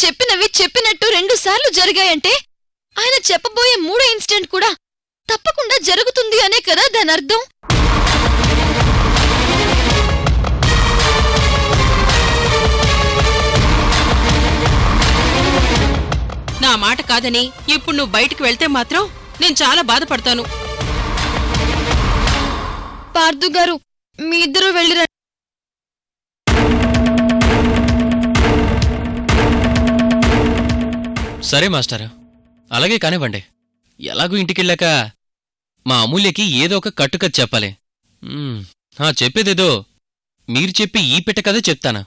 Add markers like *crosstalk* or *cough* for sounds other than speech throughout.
చెప్పినవి చెప్పినట్టు రెండు సార్లు జరిగాయంటే ఆయన చెప్పబోయే మూడో ఇన్సిడెంట్ కూడా తప్పకుండా జరుగుతుంది అనే కదా దాని అర్థం? నా మాట కాదని ఇప్పుడు నువ్వు బయటికి వెళ్తే మాత్రం నేను చాలా బాధపడతాను. పార్థు గారు మీ ఇద్దరూ వెళ్ళిరండి. సరే మాస్టర్. అలాగే కానివ్వండి. ఎలాగూ ఇంటికెళ్ళాక మా అమూల్యకి ఏదో ఒక కట్టుకథ చెప్పాలి. చెప్పేదేదో. మీరు చెప్పి ఈ పెట్ట కథ చెప్తానా.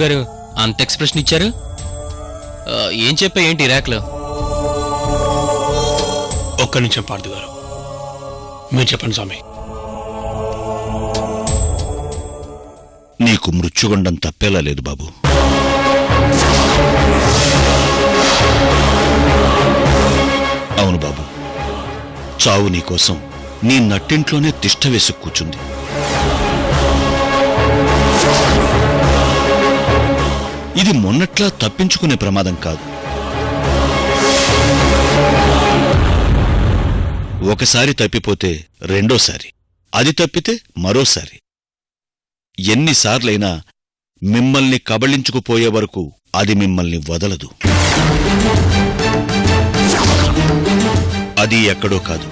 గురుగారు అంత ఎక్స్ప్రెషన్ ఇచ్చారు? ఏం చెప్పా ఏంటి ఇరాక్లో ఒక్క నిమిషం పార్థు గారు. మీరు చెప్పండి స్వామి. నీకు మృత్యుగండం తప్పేలా లేదు బాబు. అవును బాబు. చావు నీకోసం నీ నట్టింట్లోనే తిష్ట వేసి కూర్చుంది. ఇది మొన్నట్లా తప్పించుకునే ప్రమాదం కాదు. ఒకసారి తప్పిపోతే రెండోసారి అది తప్పితే మరోసారి. ఎన్నిసార్లైనా మిమ్మల్ని కబళించుకుపోయే వరకు అది మిమ్మల్ని వదలదు. అది ఎక్కడో కాదు.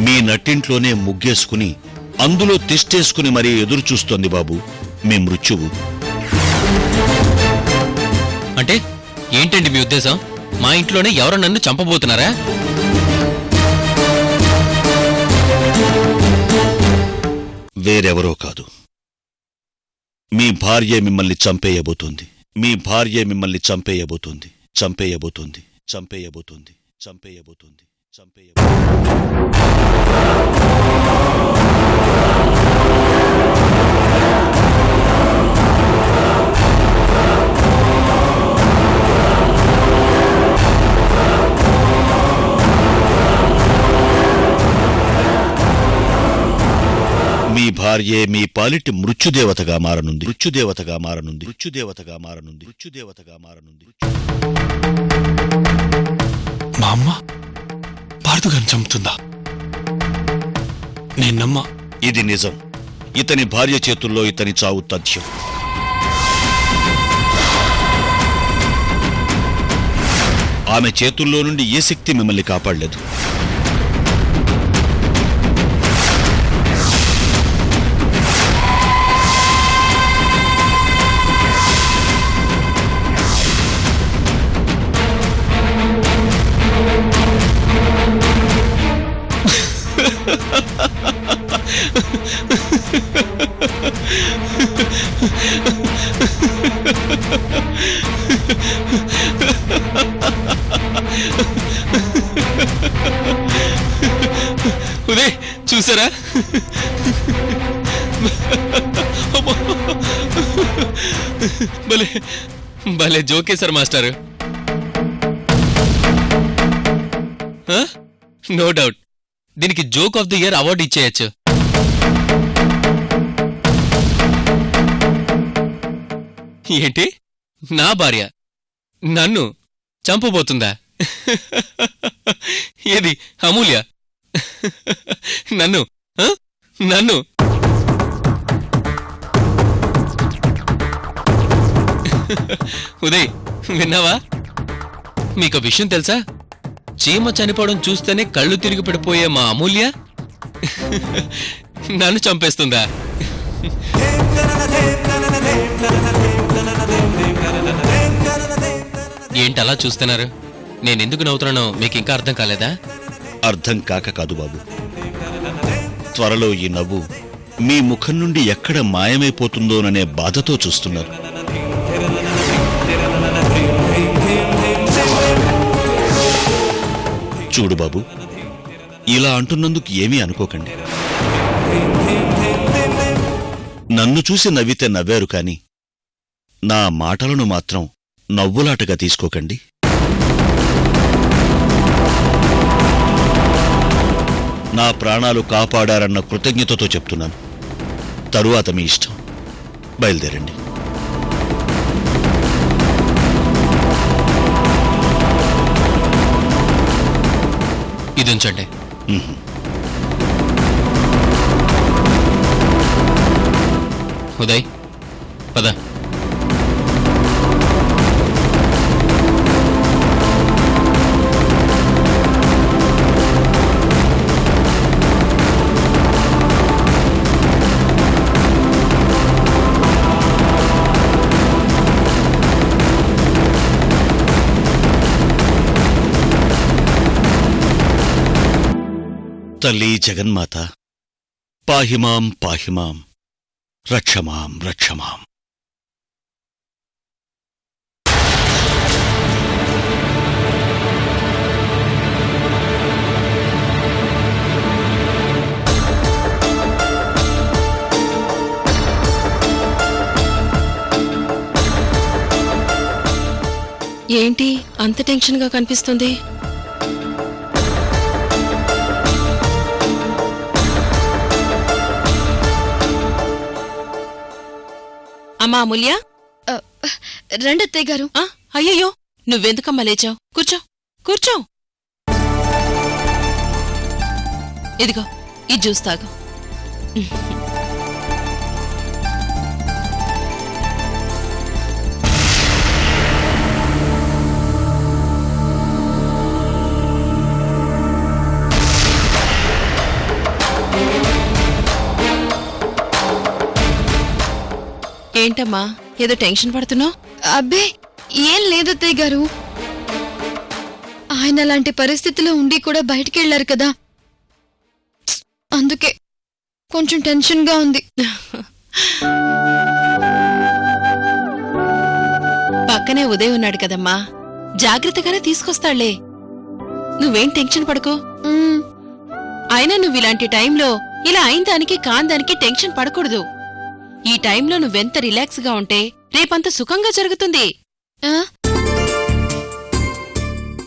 మీ నట్టింట్లోనే ముగ్గేసుకుని అందులో తిష్టేసుకుని మరీ ఎదురు చూస్తోంది బాబు మీ మృత్యువు. అంటే ఏంటండి మీ ఉద్దేశం? మా ఇంట్లోనే ఎవరో నన్ను చంపబోతున్నారా? వేరెవరో కాదు. మీ భార్య మిమ్మల్ని చంపేయబోతుంది. మీ భార్య మిమ్మల్ని చంపేయబోతుంది. చంపేయబోతుంది. చంపేయబోతుంది. చంపేయబోతుంది. చంపేయబోతుంది. మీ భార్యే మీ పాలిటి మృత్యుదేవతగా మారనుంది. మృత్యుదేవతగా మారనుంది. మృత్యుదేవతగా మారనుంది. మృత్యుదేవతగా మారనుంది. మా అమ్మ పార్థు గారిని చంపుతుందా? నేను నమ్మా ఇది నిజం. ఇతని భార్య చేతుల్లో ఇతని చావు తథ్యం. ఆమె చేతుల్లో నుండి ఏ శక్తి మిమ్మల్ని కాపాడలేదు? ఉదయ్ చూసారా? భలే భలే జోకేశారు మాస్టారు. ఆ? No doubt. దీనికి joke of the year award ఇచ్చేయచ్చు. ఏంటి? నా భార్య. నన్ను చంపబోతుందా? ఏది? అమూల్య? నన్ను? నన్ను? ఉదయ్ విన్నావా? మీకు విషయం తెలుసా? చీమ చనిపోవడం చూస్తేనే కళ్ళు తిరిగి పడిపోయే మా అమూల్య? నన్ను చంపేస్తుందా? ఏంటలా చూస్తున్నారు? నేను ఎందుకు నవ్వుతున్నానో మీకు ఇంకా అర్థం కాలేదా? అర్థం కాక కాదు బాబు. త్వరలో ఈ నవ్వు మీ ముఖం నుండి ఎక్కడ మాయమైపోతుందోననే బాధతో చూస్తున్నారు. చూడు బాబు ఇలా అంటున్నందుకు ఏమీ అనుకోకండి. నన్ను చూసి నవ్వితే నవ్వారు కాని నా మాటలను మాత్రం నవ్వులాటగా తీసుకోకండి. నా ప్రాణాలు కాపాడారన్న కృతజ్ఞతతో చెప్తున్నాను. తరువాత మీ ఇష్టం. బయలుదేరండి. ఇది ఉంచండి. ఉదయ్ పద. తల్లి జగన్మాత. పాహిమాం పాహిమాం. రక్షమాం రక్షమాం. ఏంటి అంత టెన్షన్గా కనిపిస్తుంది? అమ్మా అమూల్య? ఆ, రండి అత్తయ్య గారు. ఆ, అయ్యయ్యో నువ్వెందుకమ్మా లేచావు? కూర్చో కూర్చో. ఇదిగో ఈ జ్యూస్ ఏంటమ్మా? ఏదో టెన్షన్ పడుతున్నావు? అబ్బే ఏం లేదు అత్తయ్య గారు. ఆయన అలాంటి పరిస్థితిలో ఉండి కూడా బయటికి వెళ్ళారు కదా. అందుకే కొంచెం టెన్షన్గా ఉంది. పక్కనే ఉదయ్ ఉన్నాడు కదమ్మా. జాగ్రత్తగానే తీసుకొస్తాళ్ళే. నువ్వేం టెన్షన్ పడుకో. అయినా నువ్వు ఇలాంటి టైంలో ఇలా అయిన దానికి కాని దానికి టెన్షన్ పడకూడదు. ఈ టైంలో నువ్వెంత రిలాక్స్గా ఉంటే రేపంత సుఖంగా జరుగుతుంది. ఆ?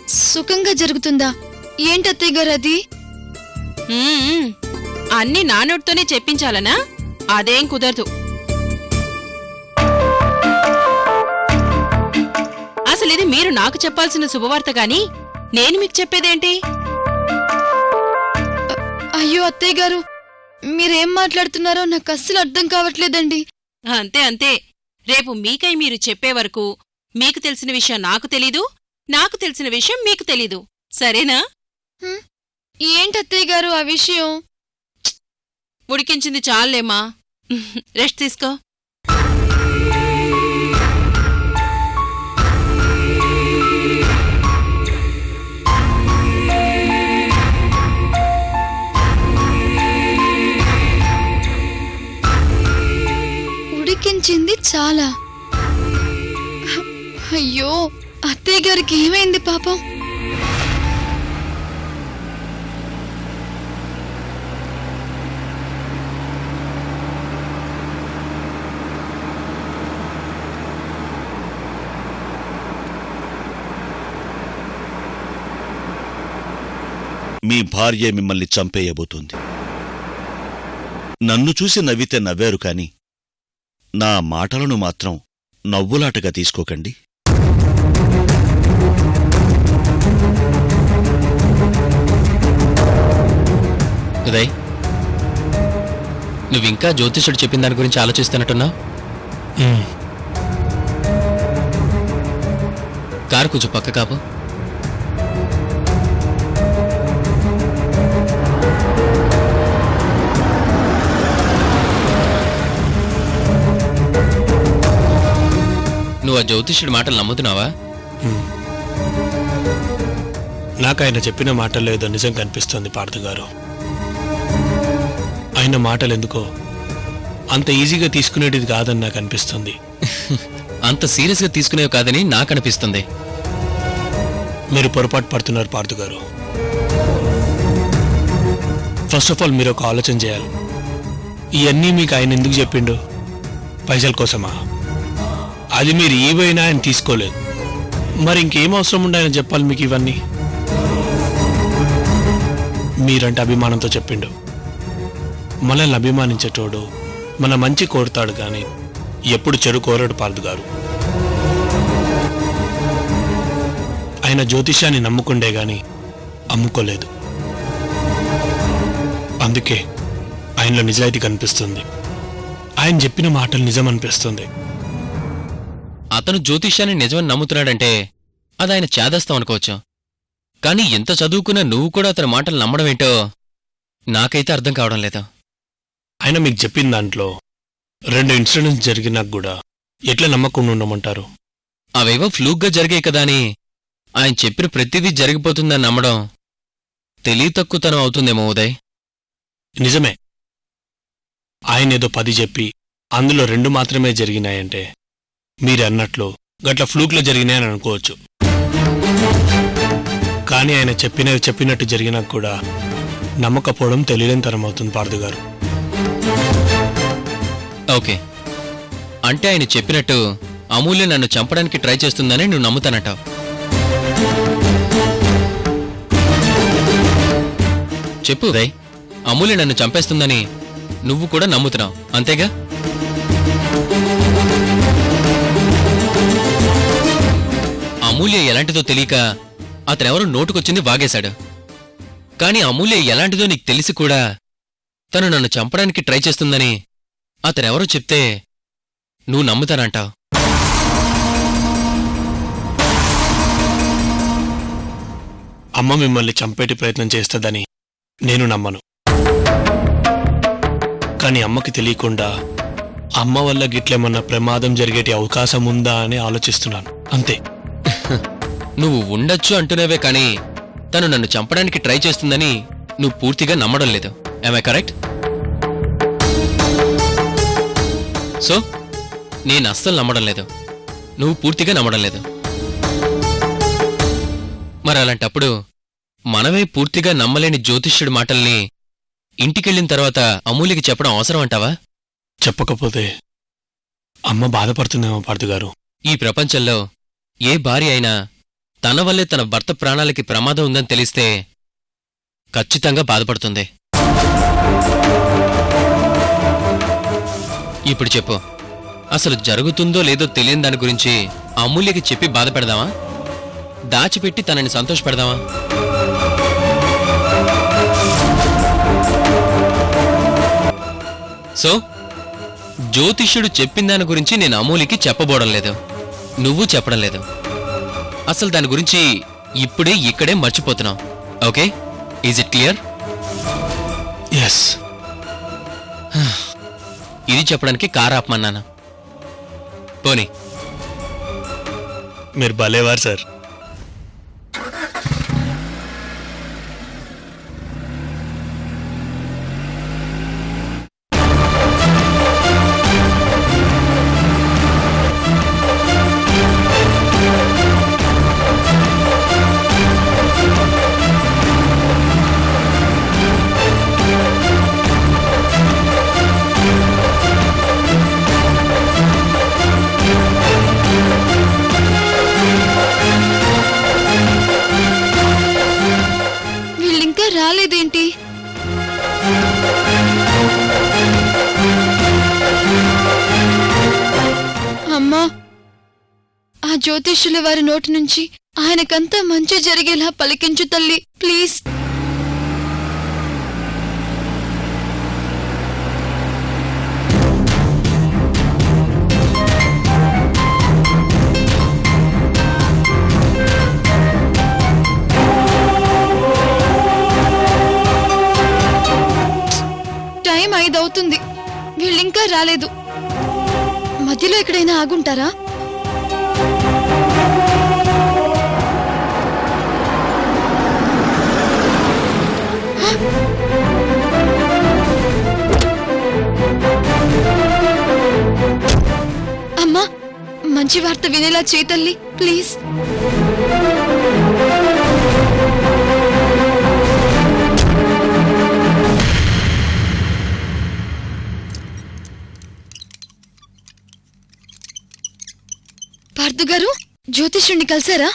సుఖంగా జరుగుతుందా? ఏంటి అత్తయ్య గారు అది? మ్మ్. అన్నీ నానోటితోనే చెప్పించాలనా? అదేం కుదరదు. అసలు ఇది మీరు నాకు చెప్పాల్సిన శుభవార్త గాని నేను మీకు చెప్పేదేంటి? అయ్యో అత్తయ్య గారు మీరేం మాట్లాడుతున్నారో నాకు అస్సలు అర్థం కావట్లేదండి. అంతే అంతే. రేపు మీకై మీరు చెప్పే వరకు మీకు తెలిసిన విషయం నాకు తెలీదు నాకు తెలిసిన విషయం మీకు తెలీదు. సరేనా? హ్మ్? ఏంటి అత్తయ్య గారు ఆ విషయం? ఉడికించింది చాలేమా రెస్ట్ తీసుకో. ఉడికించింది చాలా. అయ్యో అత్తయ్య గారికి ఏమైంది పాపం? మీ భార్య మిమ్మల్ని చంపేయబోతుంది. నన్ను చూసి నవ్వితే నవ్వారు కాని నా మాటలను మాత్రం నవ్వులాటగా తీసుకోకండి. ఉదయ్ నువ్వింకా జ్యోతిషుడు చెప్పిన దాని గురించి ఆలోచిస్తున్నట్టున్నావు? కారు కొంచెం పక్క కాపు. నువ్వు ఆ జ్యోతిష్యుడి మాటలు నమ్ముతున్నావా? నాకు ఆయన చెప్పిన మాటల్లో ఏదో నిజం కనిపిస్తోంది పార్థ గారు. ఆయన మాటలు ఎందుకో అంత ఈజీగా తీసుకునేటిది కాదని నాకు అనిపిస్తుంది. *laughs* అంత సీరియస్గా తీసుకునేవి కాదని నాకు అనిపిస్తుంది. మీరు పొరపాటు పడుతున్నారు పార్థ గారు. ఫస్ట్ ఆఫ్ ఆల్ మీరు ఒక ఆలోచన చేయాలి. ఇవన్నీ మీకు ఆయన ఎందుకు చెప్పిండు? పైసల కోసమా? అది మీరు ఏవైనా ఆయన తీసుకోలేదు. మరి ఇంకేం అవసరం ఉండాయని ఆయన చెప్పాలి మీకు ఇవన్నీ? మీరంటే అభిమానంతో చెప్పిండు. మనల్ని అభిమానించేటోడు మన మంచి కోరుతాడు కానీ ఎప్పుడు చెడు కోరడు పార్దు గారు. ఆయన జ్యోతిష్యాన్ని నమ్ముకుండే గాని అమ్ముకోలేదు. అందుకే ఆయనలో నిజాయితీ కనిపిస్తుంది. ఆయన చెప్పిన మాటలు నిజం అనిపిస్తుంది అతను జ్యోతిష్యాన్ని నిజమని నమ్ముతున్నాడంటే అది ఆయన చేదస్తాం అనుకోవచ్చు. కానీ ఎంత చదువుకున్నా నువ్వు కూడా అతని మాటలు నమ్మడం ఏంటో నాకైతే అర్థం కావడం లేదు. ఆయన మీకు చెప్పిన దాంట్లో రెండు ఇన్సిడెంట్స్ జరిగినాక కూడా ఎట్లా నమ్మకుండా ఉండమంటారు? అవేవో ఫ్లూక్గా జరిగాయి కదా అని ఆయన చెప్పిన ప్రతిదీ జరిగిపోతుందని నమ్మడం తెలివి తక్కువతనం అవుతుందేమో ఉదయ్. నిజమే. ఆయన ఏదో పది చెప్పి అందులో రెండు మాత్రమే జరిగినాయంటే మీరు అన్నట్లు గట్ల ఫ్లూక్లో జరిగినాయని అనుకోవచ్చు. కానీ ఆయన చెప్పినవి చెప్పినట్టు జరిగినా కూడా నమ్మకపోవడం తెలియని అవుతుంది పార్దు గారు. ఓకే. అంటే ఆయన చెప్పినట్టు అమూల్య నన్ను చంపడానికి ట్రై చేస్తుందని నువ్వు నమ్ముతానట చెప్పు రై. అమూల్య నన్ను చంపేస్తుందని నువ్వు కూడా నమ్ముతున్నావు. అంతేగా? అమూల్య ఎలాంటిదో తెలియక అతనెవరో నోటుకొచ్చింది వాగేశాడు. కానీ అమూల్య ఎలాంటిదో నీకు తెలిసి కూడా తను నన్ను చంపడానికి ట్రై చేస్తుందని అతనెవరో చెప్తే నువ్వు నమ్ముతానంటావు. అమ్మ మిమ్మల్ని చంపేటి ప్రయత్నం చేస్తుందని నేను నమ్మను. కానీ అమ్మకి తెలియకుండా అమ్మ వల్ల గిట్లేమన్నా ప్రమాదం జరిగేటి అవకాశం ఉందా అని ఆలోచిస్తున్నాను. అంతే. *laughs* నువ్వు ఉండొచ్చు అంటున్నావే కానీ తను నన్ను చంపడానికి ట్రై చేస్తుందని నువ్వు పూర్తిగా నమ్మడం లేదు. ఐ కరెక్ట్ సో నేను అస్సలు నమ్మడం లేదు. నువ్వు పూర్తిగా నమ్మడం లేదు. మరి అలాంటప్పుడు మనమే పూర్తిగా నమ్మలేని జ్యోతిష్యుడి మాటల్ని ఇంటికెళ్ళిన తర్వాత అమూలికి చెప్పడం అవసరం అంటావా? చెప్పకపోతే అమ్మ బాధపడుతుందేమో పార్థు గారు. ఈ ప్రపంచంలో ఏ భార్య అయినా తన వల్లే తన భర్త ప్రాణాలకి ప్రమాదం ఉందని తెలిస్తే ఖచ్చితంగా బాధపడుతుంది. ఇప్పుడు చెప్పు అసలు జరుగుతుందో లేదో తెలియని దాని గురించి అమూల్యకి చెప్పి బాధపెడదామా? దాచిపెట్టి తనని సంతోషపెడదామా? సో జ్యోతిష్యుడు చెప్పిన దాని గురించి నేను అమూలికి చెప్పబోవడం లేదు. నువ్వు చెప్పడం లేదు. అసలు దాని గురించి ఇప్పుడే ఇక్కడే మర్చిపోతున్నావు. Okay? Is it clear yes ఇది చెప్పడానికి కారు ఆపమన్నాను. పోనీ. మీరు భలేవారు సార్. జ్యోతిష్యుల వారి నోటి నుంచి ఆయనకంతా మంచి జరిగేలా పలికించు తల్లి ప్లీజ్. టైం ఐదవుతుంది. వీళ్ళింకా రాలేదు. మధ్యలో ఎక్కడైనా ఆగుంటారా? అమ్మా మంచి వార్త వినేలా చేతల్లి ప్లీజ్. పార్థు గారు జ్యోతిష్యుణ్ణి కలిసారా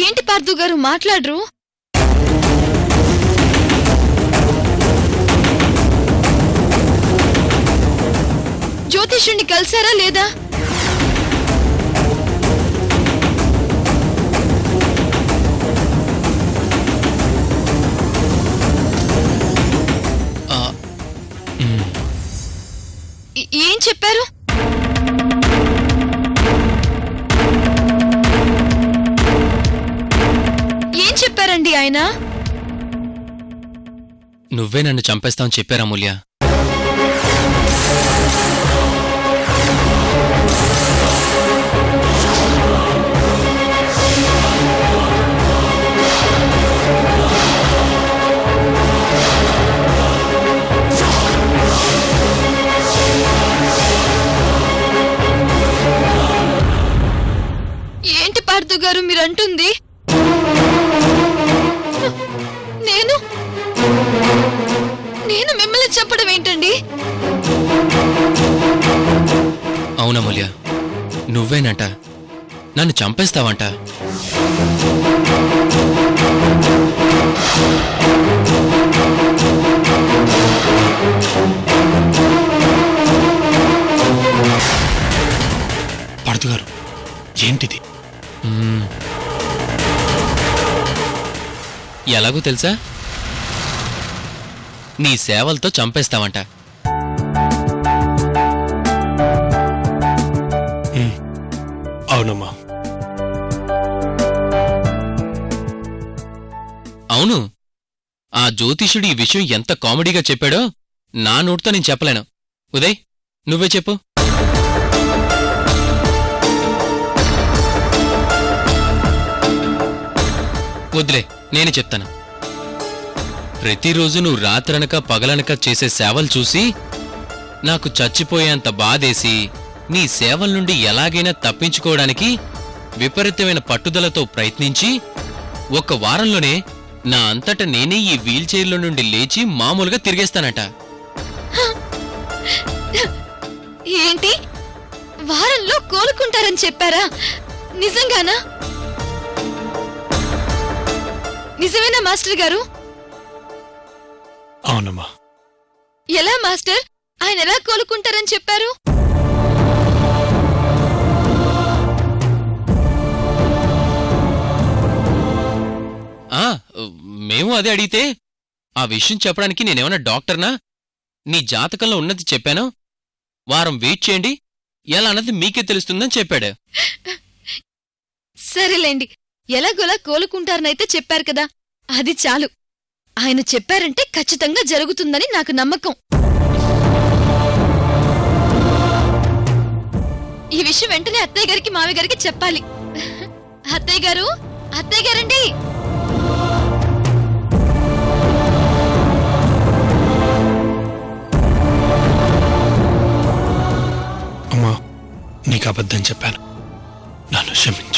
ఏంటి పార్థు గారు మాట్లాడరు? జ్యోతిష్యుణ్ణి కలిసారా లేదా? ఏం చెప్పారు? ఏం చెప్పారండి ఆయన? నువ్వే నన్ను చంపేస్తావని చెప్పారా అమూల్య గారు మీరంటుంది. నేను? నేను మిమ్మల్ని చెప్పడం ఏంటండి? అవునమూల్య నువ్వేనంట. నన్ను చంపేస్తావంట. పడుతుగారు ఏంటిది? ఎలాగో తెలుసా? నీ సేవలతో చంపేస్తావంట. అవునమ్మా. అవును. ఆ జ్యోతిషుడు ఈ విషయం ఎంత కామెడీగా చెప్పాడో నా నోటితో నేను చెప్పలేను. ఉదయ్ నువ్వే చెప్పు. వద్దులే నేనే చెప్తాను. ప్రతిరోజు నువ్వు రాత్రనక పగలనక చేసే సేవలు చూసి నాకు చచ్చిపోయేంత బాధేసి నీ సేవల నుండి ఎలాగైనా తప్పించుకోవడానికి విపరీతమైన పట్టుదలతో ప్రయత్నించి ఒక వారంలోనే నా అంతట నేనే ఈ వీల్చైర్లో నుండి లేచి మామూలుగా తిరిగేస్తానట. ఏంటి? వారంలో కోలుకుంటారని చెప్పారా? నిజంగానా? నిజమేనా మాస్టర్ గారు? అవునమ్మా. ఎలా మాస్టర్? ఆయన ఎలా కోలుకుంటారని చెప్పారు? ఆ మేము అదే అడిగితే ఆ విషయం చెప్పడానికి నేనేమన్నా డాక్టర్నా? నీ జాతకంలో ఉన్నది చెప్పాను. వారం వెయిట్ చేయండి. ఎలా అన్నది మీకే తెలుస్తుందని చెప్పాడు. సరేలేండి. ఎలాగోలా కోలుకుంటారనైతే చెప్పారు కదా. అది చాలు. ఆయన చెప్పారంటే ఖచ్చితంగా జరుగుతుందని నాకు నమ్మకం. ఈ విషయం వెంటనే అత్తయ్య గారికి మావి గారికి చెప్పాలి. అత్తయ్య గారు అత్తయ్య గారండి. అమ్మా నీకు అబద్ధం చెప్పాను. నన్ను క్షమించు.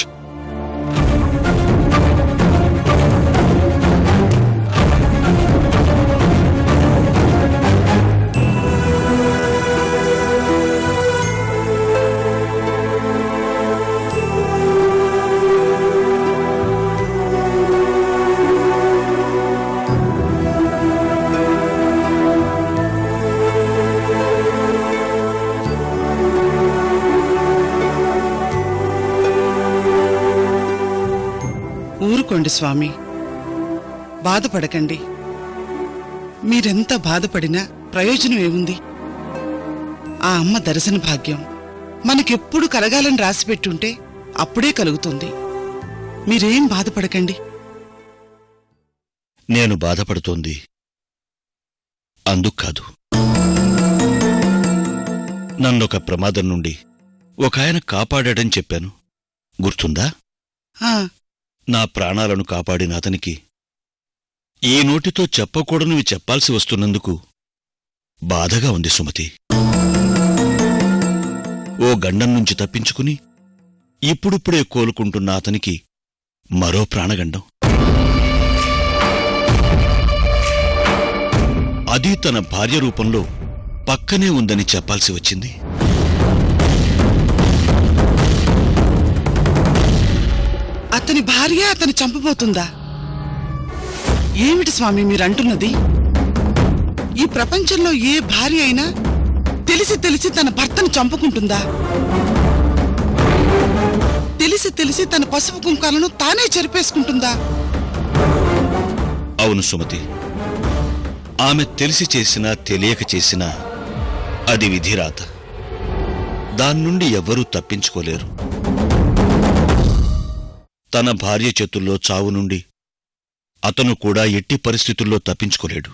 ఊరుకోండి స్వామి. బాధపడకండి. మీరెంత బాధపడినా ప్రయోజనం ఏముంది? ఆ అమ్మ దర్శన భాగ్యం. మనకెప్పుడు కలగాలని రాసిపెట్టుంటే అప్పుడే కలుగుతుంది. మీరేం బాధపడకండి. నేను బాధపడుతోంది. అందుకు కాదు. నన్నొక ప్రమాదం నుండి ఒక ఆయన కాపాడాడని చెప్పాను. గుర్తుందా? నా ప్రాణాలను కాపాడిన అతనికి ఈ నోటితో చెప్పకూడనివి చెప్పాల్సి వస్తున్నందుకు బాధగా ఉంది సుమతి. ఓ గండం నుంచి తప్పించుకుని ఇప్పుడిప్పుడే కోలుకుంటున్న అతనికి మరో ప్రాణగండం. అది తన భార్య రూపంలో పక్కనే ఉందని చెప్పాల్సి వచ్చింది. అతని భార్య అతను చంపబోతుందా? ఏమిటి స్వామి మీరంటున్నది? ఈ ప్రపంచంలో ఏ భార్య అయినా తెలిసి తెలిసి తన భర్తను చంపుకుంటుందా? తెలిసి తెలిసి తన పసుపు కుంకాలను తానే చెరిపేసుకుంటుందా? అవును సుమతి. ఆమె తెలిసి చేసినా తెలియక చేసినా అది విధిరాత. దాన్నుండి ఎవ్వరూ తప్పించుకోలేరు. తన భార్య చేతుల్లో చావు నుండి అతను కూడా ఎట్టి పరిస్థితుల్లో తప్పించుకోలేడు.